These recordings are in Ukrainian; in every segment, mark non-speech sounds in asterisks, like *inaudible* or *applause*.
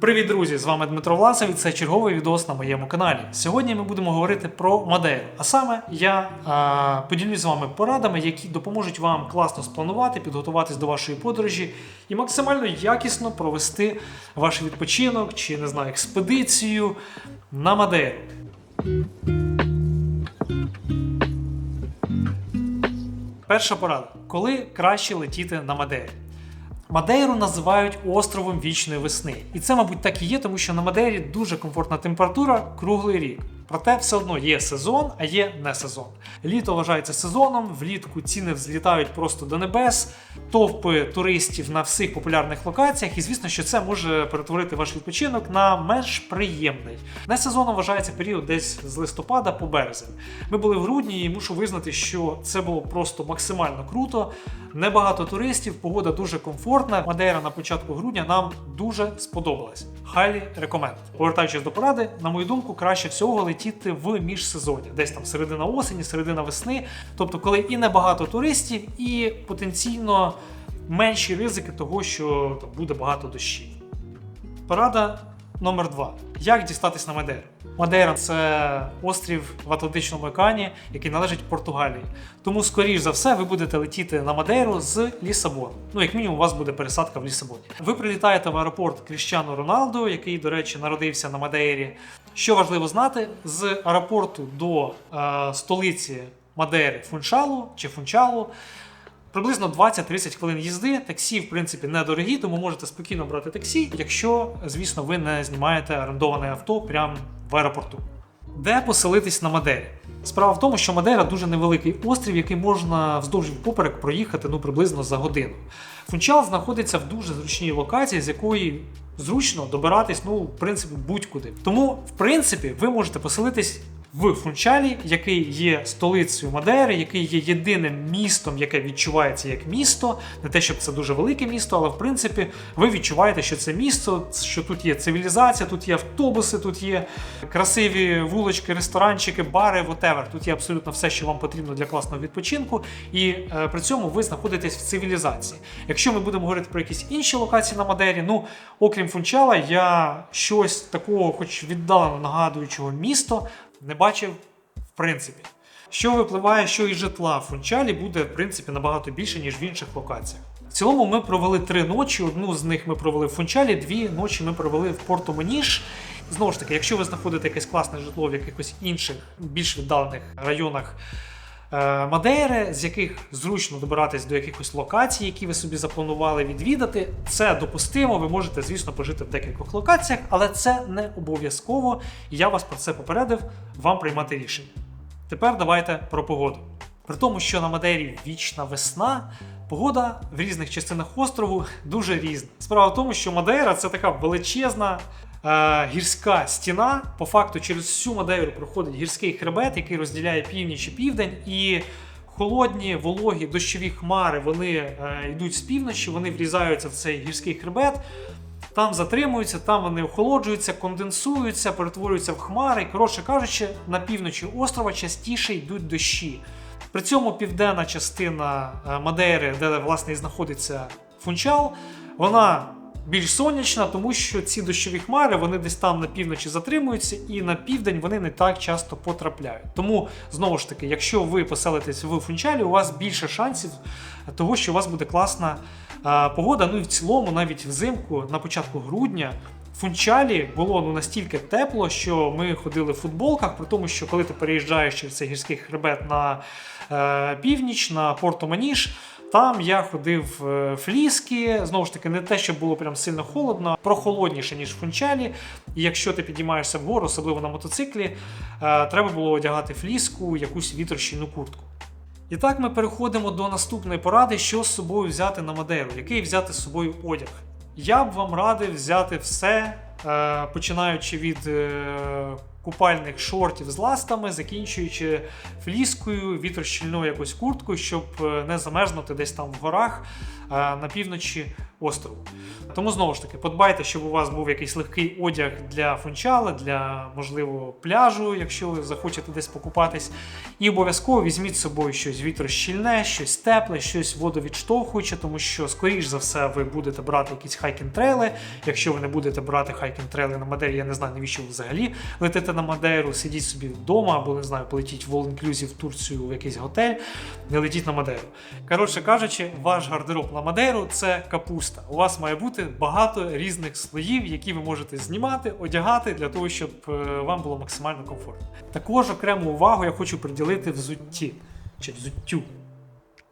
Привіт, друзі! З вами Дмитро Власов і це черговий відос на моєму каналі. Сьогодні ми будемо говорити про Мадейру. А саме я а, поділюсь з вами порадами, які допоможуть вам класно спланувати, підготуватись до вашої подорожі і максимально якісно провести ваш відпочинок чи не знаю, експедицію на Мадейру. Перша порада: коли краще летіти на Мадейру? Мадейру називають островом вічної весни. І це, мабуть, так і є, тому що на Мадейрі дуже комфортна температура круглий рік. Проте все одно є сезон, а є не сезон. Літо вважається сезоном, влітку ціни взлітають просто до небес, товпи туристів на всіх популярних локаціях, і звісно, що це може перетворити ваш відпочинок на менш приємний. Не сезоном вважається період десь з листопада по березень. Ми були в грудні, і мушу визнати, що це було просто максимально круто. Небагато туристів, погода дуже комфортна. Мадейра на початку грудня нам дуже сподобалась. Highly recommend. Повертаючись до поради, на мою думку, краще всього летіти в міжсезоння, десь там середина осені, середина весни. Тобто, коли і небагато туристів, і потенційно менші ризики того, що там буде багато дощів. Порада номер 2 Як дістатись на Мадейру? Мадейра це острів в Атлантичному океані, який належить Португалії. Тому, скоріш за все, ви будете летіти на Мадейру з Лісабону. Ну, як мінімум, у вас буде пересадка в Лісабоні. Ви прилітаєте в аеропорт Кріщано Роналду, який, до речі, народився на Мадейрі. Що важливо знати, з аеропорту до е, столиці Мадейри Фунчалу чи Фунчалу Приблизно 20-30 хвилин їзди. Таксі, в принципі, недорогі, тому можете спокійно брати таксі, якщо, звісно, ви не знімаєте орендоване авто прямо в аеропорту. Де поселитись на Мадері? Справа в тому, що Мадера дуже невеликий острів, який можна вздовж і впоперек проїхати ну, приблизно за годину. Фунчал знаходиться в дуже зручній локації, з якої зручно добиратись, ну, в принципі, будь-куди. Тому, в принципі, ви можете поселитись в Фунчалі, який є столицею Мадейри, який є єдиним містом, яке відчувається як місто. Не те, щоб це дуже велике місто, але в принципі ви відчуваєте, що це місто, що тут є цивілізація, тут є автобуси, тут є красиві вулочки, ресторанчики, бари, whatever. Тут є абсолютно все, що вам потрібно для класного відпочинку, і е, при цьому ви знаходитесь в цивілізації. Якщо ми будемо говорити про якісь інші локації на Мадейрі, ну окрім Фунчала, я щось такого, хоч віддалено нагадуючого місто, не бачив в принципі. Що випливає, що і житла в Фунчалі буде в принципі набагато більше, ніж в інших локаціях. В цілому ми провели три ночі. Одну з них ми провели в Фунчалі, дві ночі ми провели в Порту Маніш. Знову ж таки, якщо ви знаходите якесь класне житло в якихось інших більш віддалених районах Мадейри, з яких зручно добиратись до якихось локацій, які ви собі запланували відвідати, це допустимо. Ви можете, звісно, пожити в декількох локаціях, але це не обов'язково. Я вас про це попередив вам приймати рішення. Тепер давайте про погоду. При тому, що на Мадейрі вічна весна, погода в різних частинах острову дуже різна. Справа в тому, що Мадейра це така величезна е, гірська стіна. По факту, через всю Мадейру проходить гірський хребет, який розділяє північ і південь. І холодні, вологі, дощові хмари вони е, йдуть з півночі, вони врізаються в цей гірський хребет. Там затримуються, там вони охолоджуються, конденсуються, перетворюються в хмари. Коротше кажучи, на півночі острова частіше йдуть дощі. При цьому південна частина е, Мадейри, де власне знаходиться Фунчал, вона більш сонячна, тому що ці дощові хмари вони десь там на півночі затримуються, і на південь вони не так часто потрапляють. Тому знову ж таки, якщо ви поселитесь в Фунчалі, у вас більше шансів того, що у вас буде класна погода. Ну і в цілому, навіть взимку, на початку грудня. Фунчалі було ну настільки тепло, що ми ходили в футболках, при тому, що коли ти переїжджаєш через цей гірський хребет на е, північ, на Порто Маніш, там я ходив е, фліски. Знову ж таки, не те, щоб було прям сильно холодно, прохолодніше, ніж в Фунчалі. І якщо ти підіймаєшся вгору, особливо на мотоциклі, е, треба було одягати фліску, якусь вітрощільну куртку. І так ми переходимо до наступної поради, що з собою взяти на Мадейру, який взяти з собою одяг. Я б вам радив взяти все, е, починаючи від купальних шортів з ластами, закінчуючи фліскою, вітрощільною якусь курткою, щоб е, не замерзнути десь там в горах е, на півночі острову. Тому знову ж таки, подбайте, щоб у вас був якийсь легкий одяг для фунчали, для можливо пляжу, якщо ви захочете десь покупатись. І обов'язково візьміть з собою щось вітрощільне, щось тепле, щось водовідштовхуюче, тому що, скоріш за все, ви будете брати якісь хайкінг-трейли. Якщо ви не будете брати хайкінг-трейли на Мадейрі, я не знаю, навіщо ви взагалі летите на Мадейру, сидіть собі вдома, або не знаю, полетіть в all-inclusive в Турцію в якийсь готель, не летіть на Мадейру. Коротше кажучи, ваш гардероб на Мадейру це капуста. У вас має бути багато різних слоїв, які ви можете знімати, одягати для того, щоб е, вам було максимально комфортно. Також окрему увагу я хочу приділити взутті чи взуттю.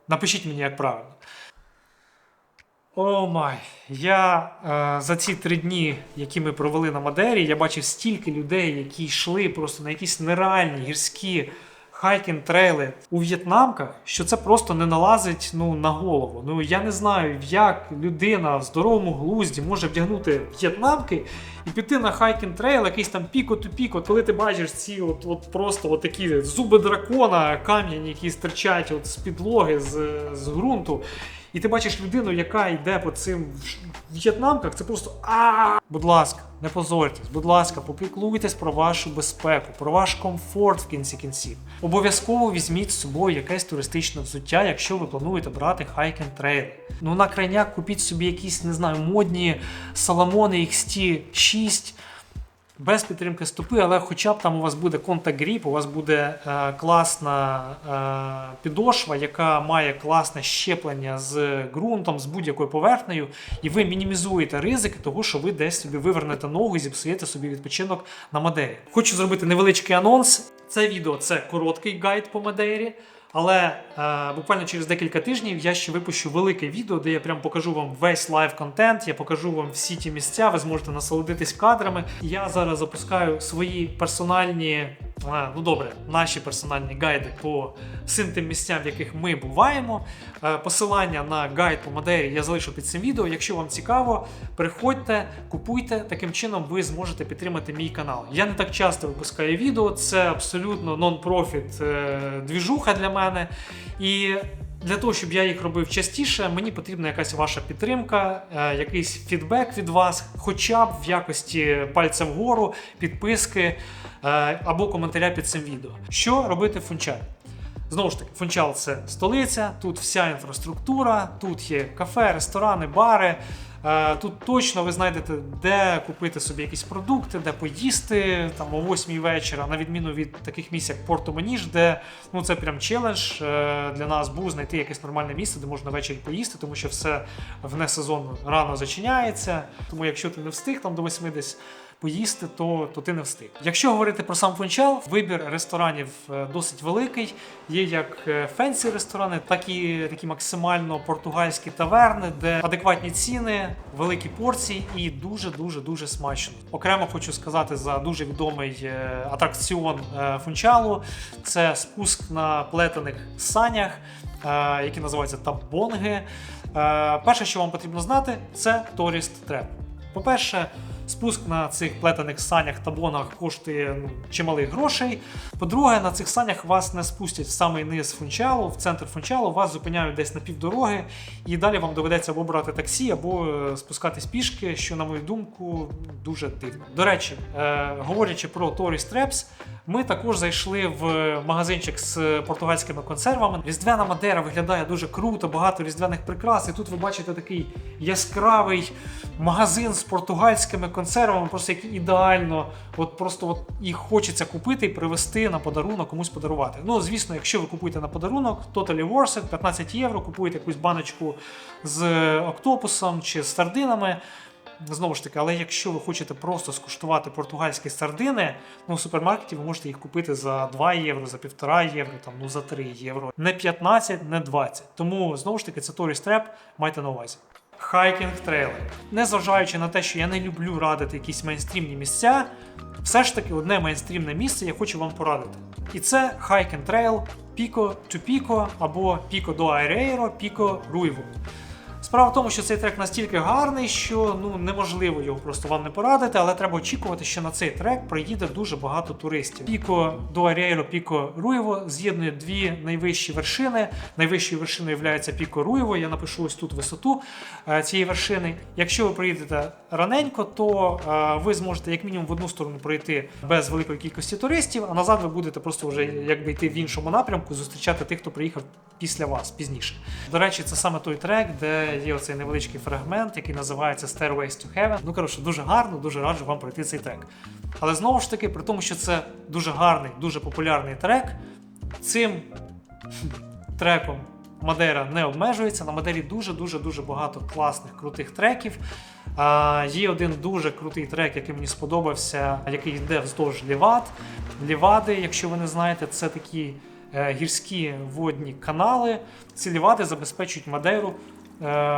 Напишіть мені, як правильно. О май. Я е, за ці три дні, які ми провели на Мадері, я бачив стільки людей, які йшли просто на якісь нереальні гірські хайкінг трейли у в'єтнамках, що це просто не налазить ну, на голову. Ну я не знаю, як людина в здоровому глузді може вдягнути в'єтнамки і піти на хайкінг трейл, якийсь там піко-ту-піко, коли ти бачиш ці от, от просто от такі зуби дракона, кам'яні, які стирчать от з підлоги, з, з ґрунту. І ти бачиш людину, яка йде по цим в'єтнамках, це просто а. Будь ласка, не позорьтесь, будь ласка, попіклуйтесь про вашу безпеку, про ваш комфорт в кінці кінців. Обов'язково візьміть з собою якесь туристичне взуття, якщо ви плануєте брати хайкінг трейл. Ну на крайняк купіть собі якісь, не знаю, модні Соломони XT6 без підтримки стопи, але хоча б там у вас буде контакт гріп, у вас буде е, класна е, підошва, яка має класне щеплення з ґрунтом, з будь-якою поверхнею, і ви мінімізуєте ризики того, що ви десь собі вивернете ногу і зіпсуєте собі відпочинок на Мадері. Хочу зробити невеличкий анонс. Це відео це короткий гайд по Мадейрі. Але е, буквально через декілька тижнів я ще випущу велике відео, де я прям покажу вам весь лайв контент, я покажу вам всі ті місця, ви зможете насолодитись кадрами. Я зараз запускаю свої персональні, а, ну добре, наші персональні гайди по всім тим місцям, в яких ми буваємо. Е, посилання на гайд по Мадері я залишу під цим відео. Якщо вам цікаво, приходьте, купуйте. Таким чином ви зможете підтримати мій канал. Я не так часто випускаю відео, це абсолютно нон-профіт е, двіжуха для мене. І для того, щоб я їх робив частіше, мені потрібна якась ваша підтримка, е, якийсь фідбек від вас, хоча б в якості пальця вгору, підписки е, або коментаря під цим відео. Що робити в фунчалі? Знову ж таки, Фунчал це столиця, тут вся інфраструктура, тут є кафе, ресторани, бари. Е, Тут точно ви знайдете, де купити собі якісь продукти, де поїсти там о 8 вечора, на відміну від таких місць, як Порто Маніж, де ну це прям челендж е, для нас був знайти якесь нормальне місце, де можна ввечері поїсти, тому що все вне сезон рано зачиняється. Тому якщо ти не встиг там до 8 десь поїсти, то, то ти не встиг. Якщо говорити про сам фунчал, вибір ресторанів е, досить великий. Є як е, фенсі ресторани, так і такі максимально португальські таверни, де адекватні ціни, великі порції і дуже дуже дуже смачно. Окремо хочу сказати за дуже відомий е, атракціон фунчалу. Це спуск на плетених санях, які називаються табонги. Перше, що вам потрібно знати, це Tourist Trap. По-перше, спуск на цих плетених санях та бонах коштує ну, чималих грошей. По-друге, на цих санях вас не спустять в самий низ фунчалу, в центр фунчалу, вас зупиняють десь на півдороги, і далі вам доведеться або брати таксі, або е, спускатись пішки, що, на мою думку, дуже дивно. До речі, е, говорячи про Tourist Traps, ми також зайшли в магазинчик з португальськими консервами. Різдвяна Мадера виглядає дуже круто, багато різдвяних прикрас. І тут ви бачите такий яскравий магазин з португальськими консервами, просто які ідеально, от просто от їх хочеться купити і привезти на подарунок, комусь подарувати. Ну, звісно, якщо ви купуєте на подарунок, totally worth it, 15 євро, купуєте якусь баночку з октопусом чи з сардинами. Знову ж таки, але якщо ви хочете просто скуштувати португальські сардини, ну в супермаркеті ви можете їх купити за 2 євро, за 1,5 євро, там, ну за 3 євро. Не 15, не 20. Тому знову ж таки це Tourist Trap, майте на увазі. Хайкінг трейли. Незважаючи на те, що я не люблю радити якісь мейнстрімні місця, все ж таки одне мейнстрімне місце я хочу вам порадити. І це хайкінг трейл Піко to або Піко до Айрейро, Піко Руйву. Справа в тому, що цей трек настільки гарний, що ну неможливо його просто вам не порадити, але треба очікувати, що на цей трек приїде дуже багато туристів. Піко до Арієро, Піко Руєво з'єднує дві найвищі вершини. Найвищою вершиною є Піко Руєво. Я напишу ось тут висоту е, цієї вершини. Якщо ви приїдете раненько, то е, ви зможете як мінімум в одну сторону пройти без великої кількості туристів, а назад ви будете просто вже якби йти в іншому напрямку, зустрічати тих, хто приїхав після вас пізніше. До речі, це саме той трек, де є оцей невеличкий фрагмент, який називається Stairways to Heaven. Ну коротше, дуже гарно, дуже раджу вам пройти цей трек. Але знову ж таки, при тому, що це дуже гарний, дуже популярний трек, цим треком Мадера не обмежується. На Мадері дуже дуже багато класних крутих треків. А, є один дуже крутий трек, який мені сподобався, який йде вздовж Лівад. Лівади, якщо ви не знаєте, це такі е, гірські водні канали. Ці лівади забезпечують Мадейру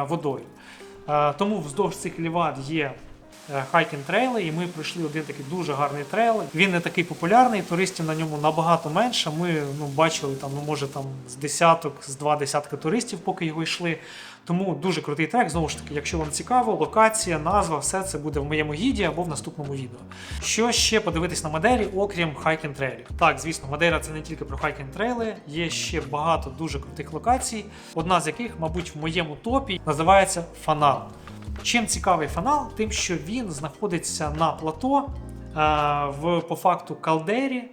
водою. Е, тому вздовж цих лівад є хайкінг трейли, і ми пройшли один такий дуже гарний трейл. Він не такий популярний, туристів на ньому набагато менше. Ми ну, бачили там, ну може там з десяток, з два десятки туристів, поки його йшли. Тому дуже крутий трек. Знову ж таки, якщо вам цікаво, локація, назва, все це буде в моєму гіді або в наступному відео. Що ще подивитись на Мадері, окрім хайкінг трейлів? Так, звісно, Мадера це не тільки про хайкінг трейли, є ще багато дуже крутих локацій. Одна з яких, мабуть, в моєму топі називається Фанал. Чим цікавий фанал? Тим, що він знаходиться на плато е, в по факту калдері, е,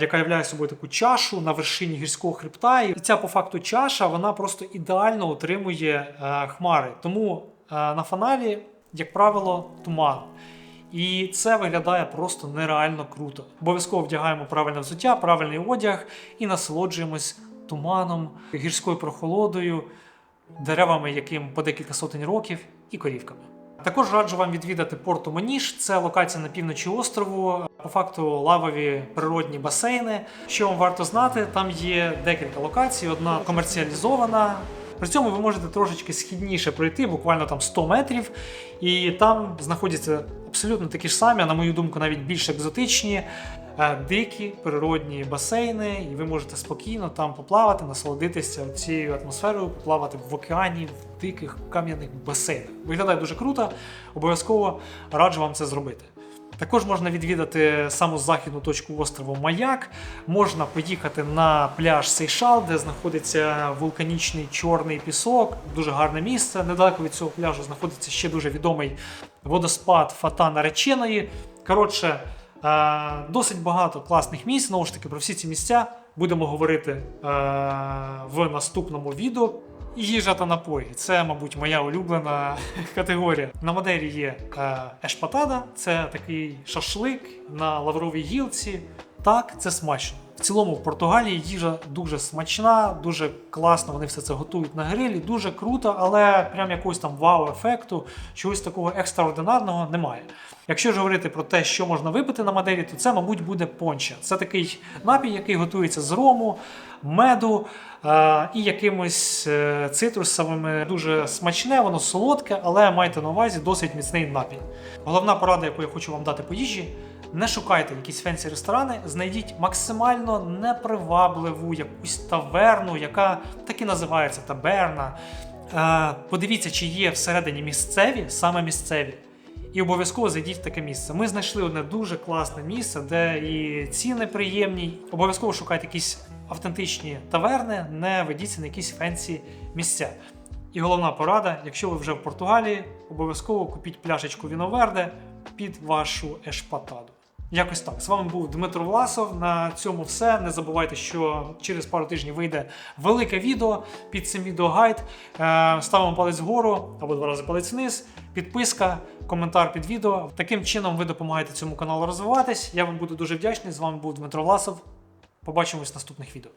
яка являє собою таку чашу на вершині гірського хребта. І ця по факту чаша вона просто ідеально утримує е, хмари. Тому на фаналі, як правило, туман. І це виглядає просто нереально круто. Обов'язково вдягаємо правильне взуття, правильний одяг і насолоджуємось туманом, гірською прохолодою деревами, яким по декілька сотень років, і корівками. Також раджу вам відвідати порту Маніш. Це локація на півночі острову. По факту лавові природні басейни. Що вам варто знати, там є декілька локацій. Одна комерціалізована. При цьому ви можете трошечки східніше пройти, буквально там 100 метрів, і там знаходяться абсолютно такі ж самі, а на мою думку, навіть більш екзотичні, е, дикі природні басейни, і ви можете спокійно там поплавати, насолодитися цією атмосферою, поплавати в океані, в диких кам'яних басейнах. Виглядає дуже круто, обов'язково раджу вам це зробити. Також можна відвідати саму західну точку острову Маяк. Можна поїхати на пляж Сейшал, де знаходиться вулканічний чорний пісок. Дуже гарне місце. Недалеко від цього пляжу знаходиться ще дуже відомий водоспад Фата Нареченої. Коротше, е, досить багато класних місць. Знову ж таки, про всі ці місця будемо говорити е, в наступному відео. Їжа та напої це, мабуть, моя улюблена *laughs* категорія. На Мадері є е, ешпатада, це такий шашлик на лавровій гілці. Так, це смачно. Цілому в Португалії їжа дуже смачна, дуже класно. Вони все це готують на грилі, дуже круто, але прям якогось там вау-ефекту, чогось такого екстраординарного немає. Якщо ж говорити про те, що можна випити на Мадері, то це, мабуть, буде понча. Це такий напій, який готується з рому, меду е- і якимось е, цитрусовими. Дуже смачне, воно солодке, але майте на увазі досить міцний напій. Головна порада, яку я хочу вам дати по їжі. Не шукайте якісь фенсі ресторани, знайдіть максимально непривабливу якусь таверну, яка так і називається таберна. Е, подивіться, чи є всередині місцеві, саме місцеві. І обов'язково зайдіть в таке місце. Ми знайшли одне дуже класне місце, де і ціни приємні. Обов'язково шукайте якісь автентичні таверни, не ведіться на якісь фенсі місця. І головна порада: якщо ви вже в Португалії, обов'язково купіть пляшечку Віноверде під вашу ешпатаду. Якось так. З вами був Дмитро Власов. На цьому все. Не забувайте, що через пару тижнів вийде велике відео під цим відео гайд. Е, Ставимо палець вгору або два рази палець вниз. Підписка, коментар під відео. Таким чином ви допомагаєте цьому каналу розвиватись. Я вам буду дуже вдячний. З вами був Дмитро Власов. Побачимось в наступних відео.